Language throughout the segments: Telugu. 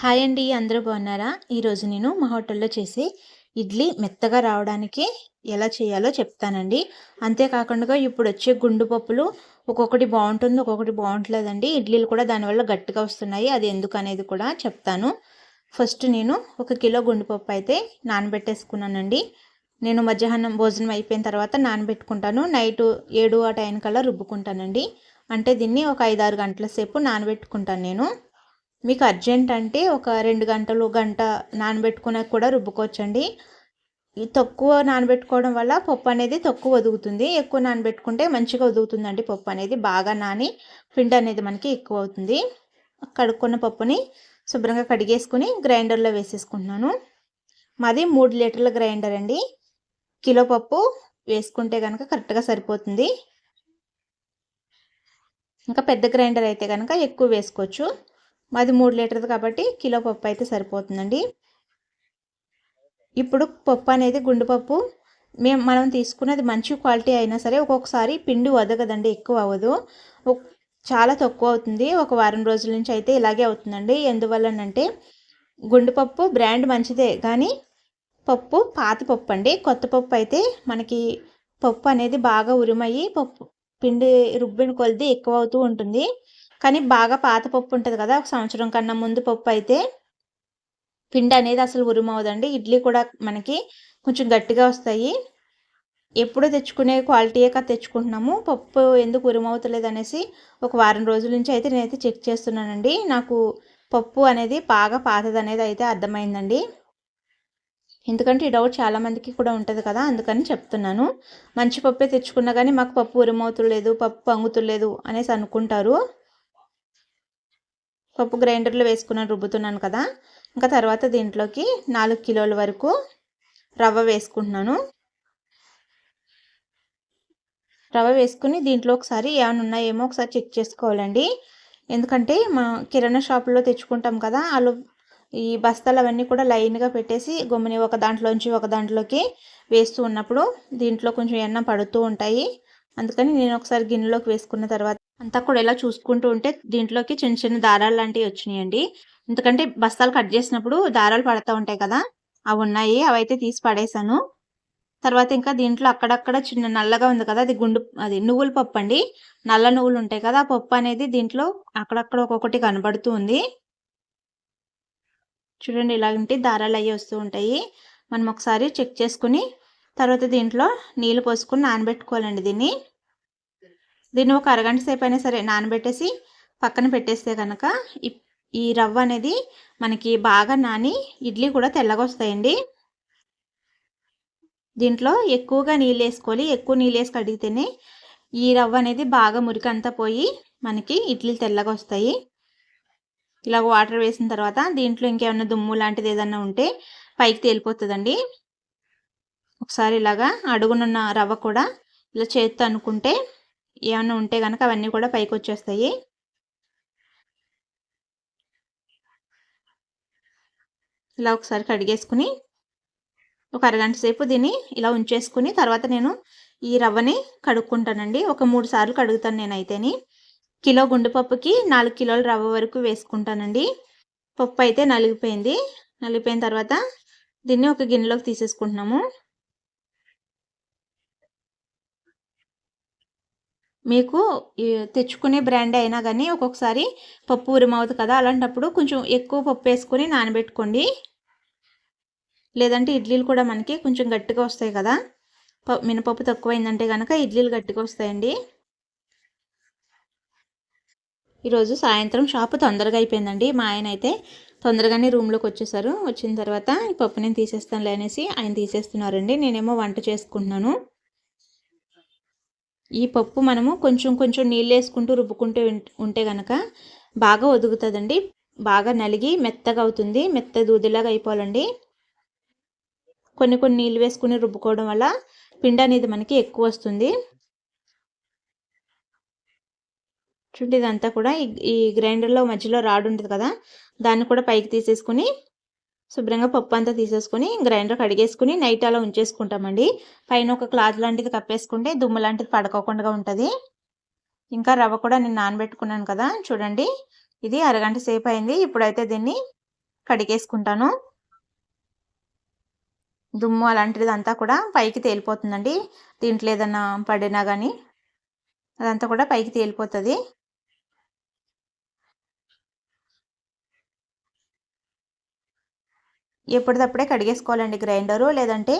హాయ్ అండి అందరూ బాగున్నారా? ఈరోజు నేను మా హోటల్లో చేసి ఇడ్లీ మెత్తగా రావడానికి ఎలా చేయాలో చెప్తానండి. అంతేకాకుండా ఇప్పుడు వచ్చే గుండు పప్పులు ఒక్కొక్కటి బాగుంటుంది ఒక్కొక్కటి బాగుంటలేదండి. ఇడ్లీలు కూడా దానివల్ల గట్టిగా వస్తున్నాయి. అది ఎందుకు అనేది కూడా చెప్తాను. ఫస్ట్ నేను ఒక కిలో గుండు పప్పు అయితే నానబెట్టేసుకున్నానండి. నేను మధ్యాహ్నం భోజనం అయిపోయిన తర్వాత నానబెట్టుకుంటాను. నైట్ ఏడు ఆ టైం కల్లా రుబ్బుకుంటానండి. అంటే దీన్ని ఒక ఐదారు గంటల సేపు నానబెట్టుకుంటాను నేను. మీకు అర్జెంట్ అంటే ఒక రెండు గంటలు గంట నానబెట్టుకున్నా కూడా రుబ్బుకోవచ్చండి. తక్కువ నానబెట్టుకోవడం వల్ల పప్పు అనేది తక్కువ వదుగుతుంది ఎక్కువ నానబెట్టుకుంటే మంచిగా వదుగుతుందండి పప్పు అనేది. బాగా నాని పిండి అనేది మనకి ఎక్కువ అవుతుంది. కడుక్కున్న పప్పుని శుభ్రంగా కడిగేసుకుని గ్రైండర్లో వేసేసుకుంటున్నాను. మాది మూడు లీటర్ల గ్రైండర్ అండి. కిలో పప్పు వేసుకుంటే కనుక కరెక్ట్గా సరిపోతుంది. ఇంకా పెద్ద గ్రైండర్ అయితే కనుక ఎక్కువ వేసుకోవచ్చు. మాది మూడు లీటర్ది కాబట్టి కిలో పప్పు అయితే సరిపోతుందండి. ఇప్పుడు పప్పు అనేది గుండుపప్పు మేము మనం తీసుకున్నది మంచి క్వాలిటీ అయినా సరే ఒక్కొక్కసారి పిండి వదగదండి ఎక్కువ అవ్వదు. చాలా తక్కువ అవుతుంది. ఒక వారం రోజుల నుంచి అయితే ఇలాగే అవుతుందండి. ఎందువల్లనంటే గుండుపప్పు బ్రాండ్ మంచిదే కానీ పప్పు పాత పప్పు అండి. కొత్త పప్పు అయితే మనకి పప్పు అనేది బాగా ఉరిమయ్యి పప్పు పిండి రుబ్బిన కొలిది ఎక్కువ అవుతూ ఉంటుంది. కానీ బాగా పాత పప్పు ఉంటుంది కదా ఒక సంవత్సరం కన్నా ముందు పప్పు అయితే పిండి అనేది అసలు ఉరుమవుదండి. ఇడ్లీ కూడా మనకి కొంచెం గట్టిగా వస్తాయి. ఎప్పుడు తెచ్చుకునే క్వాలిటీయే కదా తెచ్చుకుంటున్నాము. పప్పు ఎందుకు ఉరుమవుతలేదు అనేసి ఒక వారం రోజుల నుంచి అయితే నేనైతే చెక్ చేస్తున్నానండి. నాకు పప్పు అనేది బాగా పాతది అనేది అయితే అర్థమైందండి. ఎందుకంటే ఈ డౌట్ చాలామందికి కూడా ఉంటుంది కదా అందుకని చెప్తున్నాను. మంచి పప్పే తెచ్చుకున్నా కానీ మాకు పప్పు ఉరుమవుతులేదు పప్పు పంగుతులేదు అనేసి అనుకుంటారు. పప్పు గ్రైండర్లో వేసుకుని రుబ్బుతున్నాను కదా. ఇంకా తర్వాత దీంట్లోకి నాలుగు కిలోల వరకు రవ్వ వేసుకుంటున్నాను. రవ్వ వేసుకుని దీంట్లో ఒకసారి ఏమైనా ఉన్నాయేమో ఒకసారి చెక్ చేసుకోవాలండి. ఎందుకంటే మా కిరాణా షాపులో తెచ్చుకుంటాం కదా వాళ్ళు ఈ బస్తాలు అవన్నీ కూడా లైన్గా పెట్టేసి గమ్ముని ఒక దాంట్లోంచి ఒక దాంట్లోకి వేస్తూ ఉన్నప్పుడు దీంట్లో కొంచెం ఎన్న పడుతూ ఉంటాయి. అందుకని నేను ఒకసారి గిన్నెలోకి వేసుకున్న తర్వాత అంతా కూడా ఇలా చూసుకుంటూ ఉంటే దీంట్లోకి చిన్న చిన్న దారాలు లాంటివి వచ్చినాయండి. ఎందుకంటే బస్తాలు కట్ చేసినప్పుడు దారాలు పడతా ఉంటాయి కదా అవి ఉన్నాయి అవైతే తీసి పడేసాను. తర్వాత ఇంకా దీంట్లో అక్కడక్కడ చిన్న నల్లగా ఉంది కదా అది గుండు అది నువ్వుల పప్పు అండి. నల్ల నువ్వులు ఉంటాయి కదా ఆ పప్పు అనేది దీంట్లో అక్కడక్కడ ఒక్కొక్కటి కనబడుతూ ఉంది. చూడండి ఇలాంటి దారాలు అయ్యి వస్తూ ఉంటాయి. మనం ఒకసారి చెక్ చేసుకుని తర్వాత దీంట్లో నీళ్ళు పోసుకుని నానబెట్టుకోవాలండి దీన్ని. దీన్ని ఒక అరగంట సేపు అయినా సరే నానబెట్టేసి పక్కన పెట్టేస్తే కనుక ఈ రవ్వ అనేది మనకి బాగా నాని ఇడ్లీ కూడా తెల్లగా వస్తాయండి. దీంట్లో ఎక్కువగా నీళ్ళు వేసుకోవాలి. ఎక్కువ నీళ్ళు వేసి కడిగితేనే ఈ రవ్వ అనేది బాగా మురికంతా పోయి మనకి ఇడ్లీలు తెల్లగా వస్తాయి. ఇలా వాటర్ వేసిన తర్వాత దీంట్లో ఇంకేమన్నా దుమ్ము లాంటిది ఏదన్నా ఉంటే పైకి తేలిపోతుందండి. ఒకసారి ఇలాగా అడుగునున్న రవ్వ కూడా ఇలా చేత్తో అనుకుంటే ఏమైనా ఉంటే కనుక అవన్నీ కూడా పైకి వచ్చేస్తాయి ఇలా ఒకసారి కడిగేసుకుని ఒక అరగంట సేపు దీన్ని ఇలా ఉంచేసుకుని తర్వాత నేను ఈ రవ్వని కడుక్కుంటానండి. ఒక మూడు సార్లు కడుగుతాను నేనైతేని. కిలో గుండెపప్పుకి నాలుగు కిలోల రవ్వ వరకు వేసుకుంటానండి. పప్పు అయితే నలిగిపోయింది. నలిగిపోయిన తర్వాత దీన్ని ఒక గిన్నెలోకి తీసేసుకుంటున్నాము. మీకు తెచ్చుకునే బ్రాండ్ అయినా కానీ ఒక్కొక్కసారి పప్పు ఉరిమవుతుంది కదా అలాంటప్పుడు కొంచెం ఎక్కువ పప్పు వేసుకొని నానబెట్టుకోండి. లేదంటే ఇడ్లీలు కూడా మనకి కొంచెం గట్టిగా వస్తాయి కదా. మినపప్పు తక్కువైందంటే కనుక ఇడ్లీలు గట్టిగా వస్తాయండి. ఈరోజు సాయంత్రం షాపు తొందరగా అయిపోయిందండి. మా ఆయన అయితే తొందరగానే రూమ్లోకి వచ్చేసారు. వచ్చిన తర్వాత ఈ పప్పు నేను తీసేస్తాను అనేసి ఆయన తీసేస్తున్నారండి. నేనేమో వంట చేసుకుంటున్నాను. ఈ పప్పు మనము కొంచెం కొంచెం నీళ్ళు వేసుకుంటూ రుబ్బుకుంటూ ఉంటే కనుక బాగా ఒదుగుతుందండి. బాగా నలిగి మెత్తగా అవుతుంది. మెత్త దూదిలాగా అయిపోవాలండి. కొన్ని కొన్ని నీళ్ళు వేసుకుని రుబ్బుకోవడం వల్ల పిండి అనేది మనకి ఎక్కువ వస్తుంది. చూడండి ఇదంతా కూడా ఈ గ్రైండర్లో మధ్యలో రాడు ఉంటుంది కదా దాన్ని కూడా పైకి తీసేసుకుని శుభ్రంగా పప్పు అంతా తీసేసుకుని గ్రైండర్ కడిగేసుకుని నైట్ అలా ఉంచేసుకుంటామండి. పైన ఒక క్లాత్ లాంటిది కప్పేసుకుంటే దుమ్ము లాంటిది పడుకోకుండా ఉంటుంది. ఇంకా రవ్వ కూడా నేను నానబెట్టుకున్నాను కదా చూడండి. ఇది అరగంట సేపు అయింది. ఇప్పుడైతే దీన్ని కడిగేసుకుంటాను. దుమ్ము అలాంటిది అంతా కూడా పైకి తేలిపోతుందండి. దీంట్లో ఏదన్నా పడినా కానీ అదంతా కూడా పైకి తేలిపోతుంది. ఎప్పటిదప్పుడే కడిగేసుకోవాలండి గ్రైండరు లేదంటే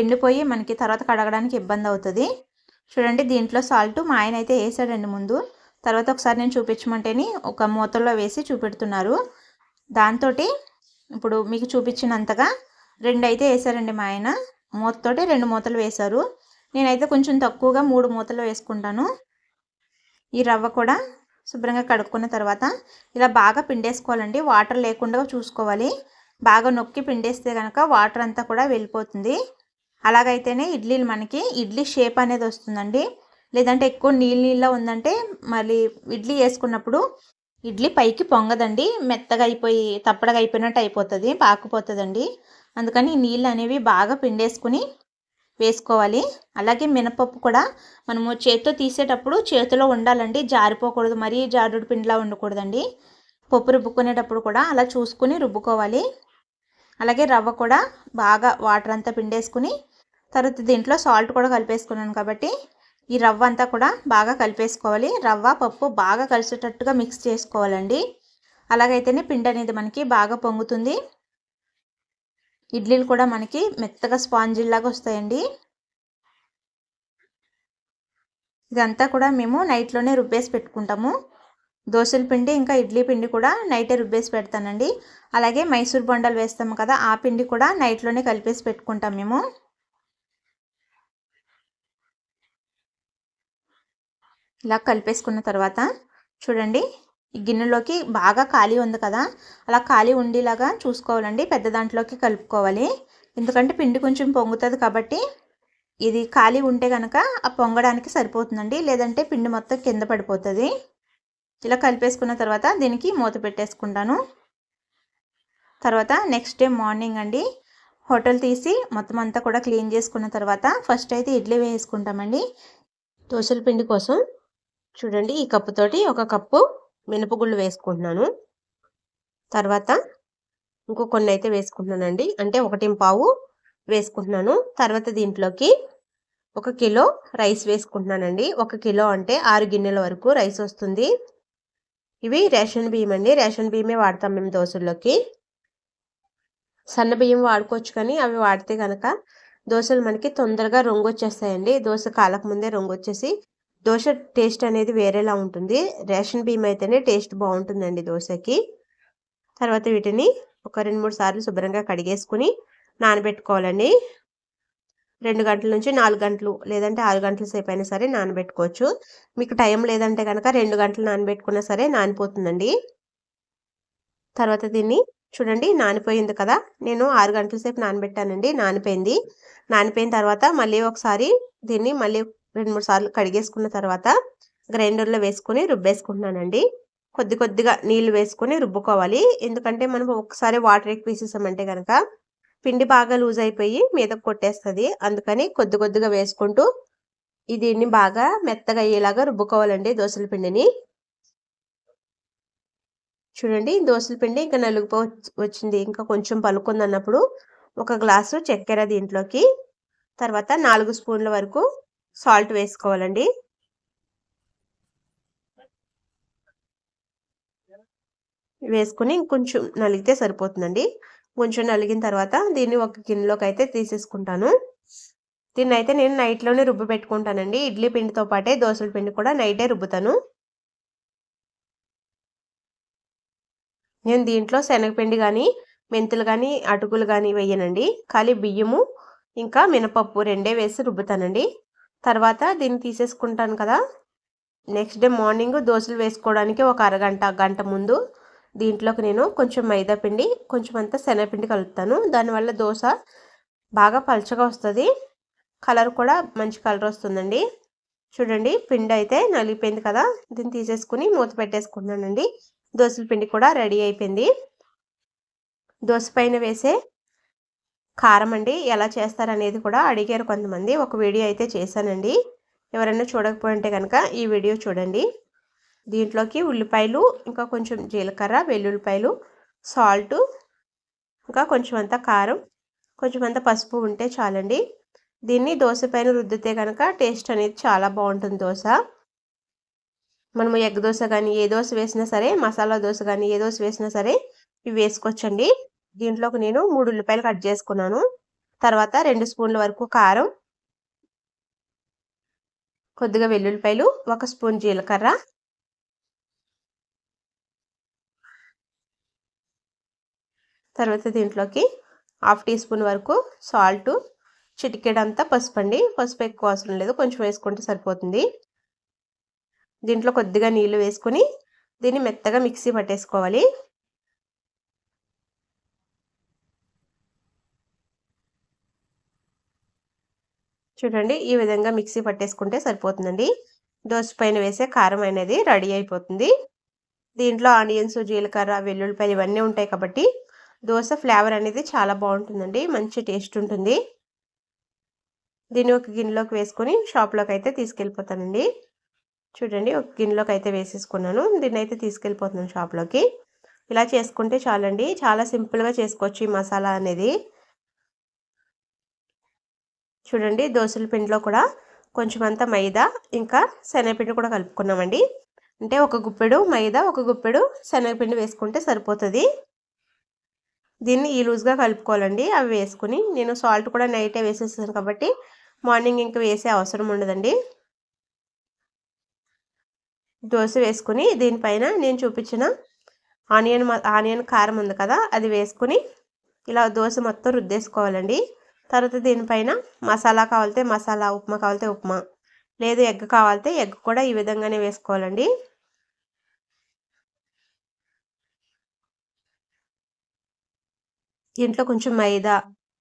ఎండిపోయి మనకి తర్వాత కడగడానికి ఇబ్బంది అవుతుంది. చూడండి దీంట్లో సాల్ట్ మా ఆయన అయితే వేసాడండి ముందు. తర్వాత ఒకసారి నేను చూపించమంటేని ఒక మూతల్లో వేసి చూపెడుతున్నారు. దాంతో ఇప్పుడు మీకు చూపించినంతగా రెండు అయితే వేసారండి మా ఆయన. మూతతోటి రెండు మూతలు వేశారు. నేనైతే కొంచెం తక్కువగా మూడు మూతలు వేసుకుంటాను. ఈ రవ్వ కూడా శుభ్రంగా కడుక్కున్న తర్వాత ఇలా బాగా పిండేసుకోవాలండి. వాటర్ లేకుండా చూసుకోవాలి. బాగా నొక్కి పిండేస్తే కనుక వాటర్ అంతా కూడా వెళ్ళిపోతుంది. అలాగైతేనే ఇడ్లీలు మనకి ఇడ్లీ షేప్ అనేది వస్తుందండి. లేదంటే ఎక్కువ నీళ్ళు నీళ్ళ ఉందంటే మళ్ళీ ఇడ్లీ వేసుకున్నప్పుడు ఇడ్లీ పైకి పొంగదండి. మెత్తగా అయిపోయి తప్పడగా అయిపోయినట్టు అయిపోతుంది పాకుపోతుందండి. అందుకని నీళ్ళు అనేవి బాగా పిండేసుకుని వేసుకోవాలి. అలాగే మినపప్పు కూడా మనము చేతితో తీసేటప్పుడు చేతిలో ఉండాలండి. జారిపోకూడదు మరీ జారుడు పిండిలా ఉండకూడదండి. పప్పు రుబ్బుకునేటప్పుడు కూడా అలా చూసుకుని రుబ్బుకోవాలి. అలాగే రవ్వ కూడా బాగా వాటర్ అంతా పిండేసుకుని తర్వాత దీంట్లో సాల్ట్ కూడా కలిపేసుకున్నాను కాబట్టి ఈ రవ్వ అంతా కూడా బాగా కలిపేసుకోవాలి. రవ్వ పప్పు బాగా కలిసేటట్టుగా మిక్స్ చేసుకోవాలండి. అలాగైతేనే పిండి అనేది మనకి బాగా పొంగుతుంది. ఇడ్లీలు కూడా మనకి మెత్తగా స్పాంజిల్లాగా వస్తాయండి. ఇదంతా కూడా మేము నైట్లోనే రుబ్బేసి పెట్టుకుంటాము. దోశల పిండి ఇంకా ఇడ్లీ పిండి కూడా నైటే రుబ్బేసి పెడతానండి. అలాగే మైసూర్ బొండలు వేస్తాము కదా ఆ పిండి కూడా నైట్లోనే కలిపేసి పెట్టుకుంటాం మేము. ఇలా కలిపేసుకున్న తర్వాత చూడండి ఈ గిన్నెలోకి బాగా ఖాళీ ఉంది కదా అలా ఖాళీ ఉండేలాగా చూసుకోవాలండి పెద్ద దాంట్లోకి కలుపుకోవాలి. ఎందుకంటే పిండి కొంచెం పొంగుతుంది కాబట్టి ఇది ఖాళీ ఉంటే కనుక ఆ పొంగడానికి సరిపోతుందండి లేదంటే పిండి మొత్తం కింద పడిపోతుంది. ఇలా కలిపేసుకున్న తర్వాత దీనికి మూత పెట్టేసుకుంటాను. తర్వాత నెక్స్ట్ డే మార్నింగ్ అండి. హోటల్ తీసి మొత్తం అంతా కూడా క్లీన్ చేసుకున్న తర్వాత ఫస్ట్ అయితే ఇడ్లీ వేసుకుంటామండి. దోశల పిండి కోసం చూడండి ఈ కప్పుతోటి ఒక కప్పు మినపగుళ్ళు వేసుకుంటున్నాను. తర్వాత ఇంకో కొన్ని అయితే వేసుకుంటున్నానండి. అంటే ఒకటి పావు వేసుకుంటున్నాను. తర్వాత దీంట్లోకి ఒక కిలో రైస్ వేసుకుంటున్నానండి. ఒక కిలో అంటే ఆరు గిన్నెల వరకు రైస్ వస్తుంది. ఇవి రేషన్ బియ్యం అండి. రేషన్ బియ్యమే వాడతాం మేము దోశల్లోకి. సన్న బియ్యం వాడుకోవచ్చు కానీ అవి వాడితే కనుక దోశలు మనకి తొందరగా రొంగు వచ్చేస్తాయండి దోశ కాలక ముందే రొంగు వచ్చేసి దోశ టేస్ట్ అనేది వేరేలా ఉంటుంది. రేషన్ బియ్యం అయితేనే టేస్ట్ బాగుంటుందండి దోశకి. తర్వాత వీటిని ఒక రెండు మూడు సార్లు శుభ్రంగా కడిగేసుకుని నానబెట్టుకోవాలండి. రెండు గంటల నుంచి నాలుగు గంటలు లేదంటే ఆరు గంటల సేపు అయినా సరే నానబెట్టుకోవచ్చు. మీకు టైం లేదంటే కనుక రెండు గంటలు నానబెట్టుకున్నా సరే నానిపోతుందండి. తర్వాత దీన్ని చూడండి నానిపోయింది కదా. నేను ఆరు గంటల సేపు నానబెట్టానండి నానిపోయింది. నానిపోయిన తర్వాత మళ్ళీ ఒకసారి దీన్ని మళ్ళీ రెండు మూడు సార్లు కడిగేసుకున్న తర్వాత గ్రైండర్లో వేసుకుని రుబ్బేసుకుంటున్నానండి. కొద్ది కొద్దిగా నీళ్ళు వేసుకొని రుబ్బుకోవాలి. ఎందుకంటే మనం ఒకసారి వాటర్ ఎక్కువ వేసేసామంటే కనుక పిండి బాగా లూజ్ అయిపోయి మీదకు కొట్టేస్తుంది. అందుకని కొద్ది కొద్దిగా వేసుకుంటూ దీన్ని బాగా మెత్తగా అయ్యేలాగా రుబ్బుకోవాలండి దోశల పిండిని. చూడండి దోశల పిండి ఇంకా నలుగుపో వచ్చింది. ఇంకా కొంచెం పలుకుంది అన్నప్పుడు ఒక గ్లాసు చక్కెర దీంట్లోకి తర్వాత నాలుగు స్పూన్ల వరకు సాల్ట్ వేసుకోవాలండి. వేసుకుని ఇంకొంచెం నలిగితే సరిపోతుందండి. కొంచెం నలిగిన తర్వాత దీన్ని ఒక గిన్నెలోకి అయితే తీసేసుకుంటాను. దీన్ని అయితే నేను నైట్లోనే రుబ్బు పెట్టుకుంటానండి. ఇడ్లీ పిండితో పాటే దోశల పిండి కూడా నైటే రుబ్బుతాను. నేను దీంట్లో శనగపిండి కానీ మెంతులు కానీ అటుకులు కానీ వేయనండి. ఖాళీ బియ్యము ఇంకా మినపప్పు రెండే వేసి రుబ్బుతానండి. తర్వాత దీన్ని తీసేసుకుంటాను కదా. నెక్స్ట్ డే మార్నింగ్ దోశలు వేసుకోవడానికి ఒక అరగంట గంట ముందు దీంట్లోకి నేను కొంచెం మైదా పిండి కొంచెం అంతా శనగపిండి కలుపుతాను. దానివల్ల దోశ బాగా పలుచగా వస్తుంది. కలర్ కూడా మంచి కలర్ వస్తుందండి. చూడండి పిండి అయితే నలిగిపోయింది కదా? దీన్ని తీసేసుకుని మూత పెట్టేసుకున్నానండి దోశల పిండి కూడా రెడీ అయిపోయింది. దోశ పైన వేసే కారం అండి ఎలా చేస్తారనేది కూడా అడిగారు కొంతమంది. ఒక వీడియో అయితే చేశానండి. ఎవరైనా చూడకపోయింటే కనుక ఈ వీడియో చూడండి. దీంట్లోకి ఉల్లిపాయలు ఇంకా కొంచెం జీలకర్ర వెల్లుల్లిపాయలు సాల్ట్ ఇంకా కొంచెం అంత కారం కొంచెం అంత పసుపు ఉంటే చాలండి. దీన్ని దోశ పైన రుద్దితే కనుక టేస్ట్ అనేది చాలా బాగుంటుంది దోశ. మనము ఎగ్ దోశ కానీ ఏ దోశ వేసినా సరే మసాలా దోశ కానీ ఏ దోశ వేసినా సరే ఇవి వేసుకోవచ్చండి. దీంట్లోకి నేను మూడు ఉల్లిపాయలు కట్ చేసుకున్నాను. తర్వాత రెండు స్పూన్ల వరకు కారం కొద్దిగా వెల్లుల్లిపాయలు ఒక స్పూన్ జీలకర్ర తర్వాత దీంట్లోకి హాఫ్ టీ స్పూన్ వరకు సాల్ట్ చిటికెడంతా పసుపు అండి పసుపు ఎక్కువ అవసరం లేదు కొంచెం వేసుకుంటే సరిపోతుంది. దీంట్లో కొద్దిగా నీళ్ళు వేసుకొని దీన్ని మెత్తగా మిక్సీ పట్టేసుకోవాలి. చూడండి ఈ విధంగా మిక్సీ పట్టేసుకుంటే సరిపోతుందండి. దోశ పైన వేసే కారం అనేది రెడీ అయిపోతుంది. దీంట్లో ఆనియన్స్ జీలకర్ర వెల్లుల్లిపాయలు ఇవన్నీ ఉంటాయి కాబట్టి దోశ ఫ్లేవర్ అనేది చాలా బాగుంటుందండి. మంచి టేస్ట్ ఉంటుంది. దీన్ని ఒక గిన్నెలోకి వేసుకొని షాప్లోకి అయితే తీసుకెళ్ళిపోతానండి. చూడండి ఒక గిన్నెలోకి అయితే వేసేసుకున్నాను. దీన్ని అయితే తీసుకెళ్ళిపోతున్నాను షాప్లోకి. ఇలా చేసుకుంటే చాలండి. చాలా సింపుల్గా చేసుకోవచ్చు ఈ మసాలా అనేది. చూడండి దోశల పిండిలో కూడా కొంచెం అంత మైదా ఇంకా శనగపిండి కూడా కలుపుకున్నామండి. అంటే ఒక గుప్పెడు మైదా ఒక గుప్పెడు శనగపిండి వేసుకుంటే సరిపోతుంది. దీన్ని ఈ లూజ్గా కలుపుకోవాలండి. అవి వేసుకుని నేను సాల్ట్ కూడా నైటే వేసేసాను కాబట్టి మార్నింగ్ ఇంకా వేసే అవసరం ఉండదండి. దోశ వేసుకుని దీనిపైన నేను చూపించిన ఆనియన్ ఆనియన్ కారం ఉంది కదా అది వేసుకుని ఇలా దోశ మొత్తం రుద్దేసుకోవాలండి. తర్వాత దీనిపైన మసాలా కావాలితే మసాలా ఉప్మా కావాలితే ఉప్మా లేదు ఎగ్ కావాలితే ఎగ్ కూడా ఈ విధంగానే వేసుకోవాలండి. దీంట్లో కొంచెం మైదా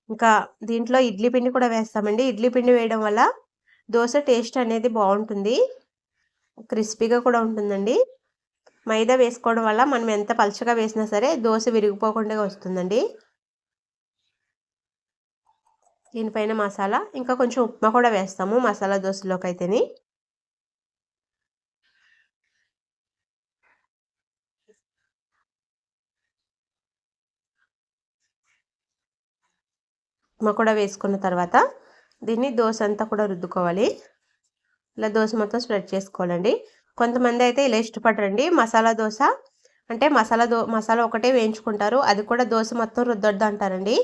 ఇంకా దీంట్లో ఇడ్లీ పిండి కూడా వేస్తామండి. ఇడ్లీ పిండి వేయడం వల్ల దోశ టేస్ట్ అనేది బాగుంటుంది. క్రిస్పీగా కూడా ఉంటుందండి. మైదా వేసుకోవడం వల్ల మనం ఎంత పలుచగా వేసినా సరే దోశ విరిగిపోకుండా వస్తుందండి. దీనిపైన మసాలా ఇంకా కొంచెం ఉప్మా కూడా వేస్తాము మసాలా దోశలోకి అయితేని ఉప్మా కూడా వేసుకున్న తర్వాత దీన్ని దోశ అంతా కూడా రుద్దుకోవాలి. ఇలా దోశ మొత్తం స్ప్రెడ్ చేసుకోవాలండి. కొంతమంది అయితే ఇలా ఇష్టపడరండి. మసాలా దోశ అంటే మసాలా దో మసాలా ఒకటే వేయించుకుంటారు. అది కూడా దోశ మొత్తం రుద్దొద్దు అంటారండి.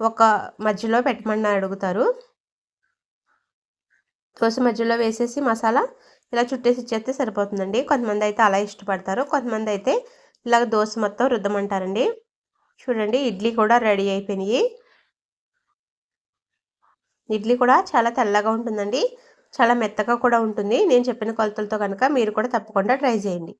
ఒక మధ్యలో పెట్టమని అడుగుతారు. దోశ మధ్యలో వేసేసి మసాలా ఇలా చుట్టేసి ఇచ్చేస్తే సరిపోతుందండి. కొంతమంది అయితే అలా ఇష్టపడతారు. కొంతమంది అయితే ఇలాగ దోశ మొత్తం రుద్దమంటారండి. చూడండి ఇడ్లీ కూడా రెడీ అయిపోయినాయి. ఇడ్లీ కూడా చాలా తెల్లగా ఉంటుందండి. చాలా మెత్తగా కూడా ఉంటుంది. నేను చెప్పిన కొలతలతో కనుక మీరు కూడా తప్పకుండా ట్రై చేయండి.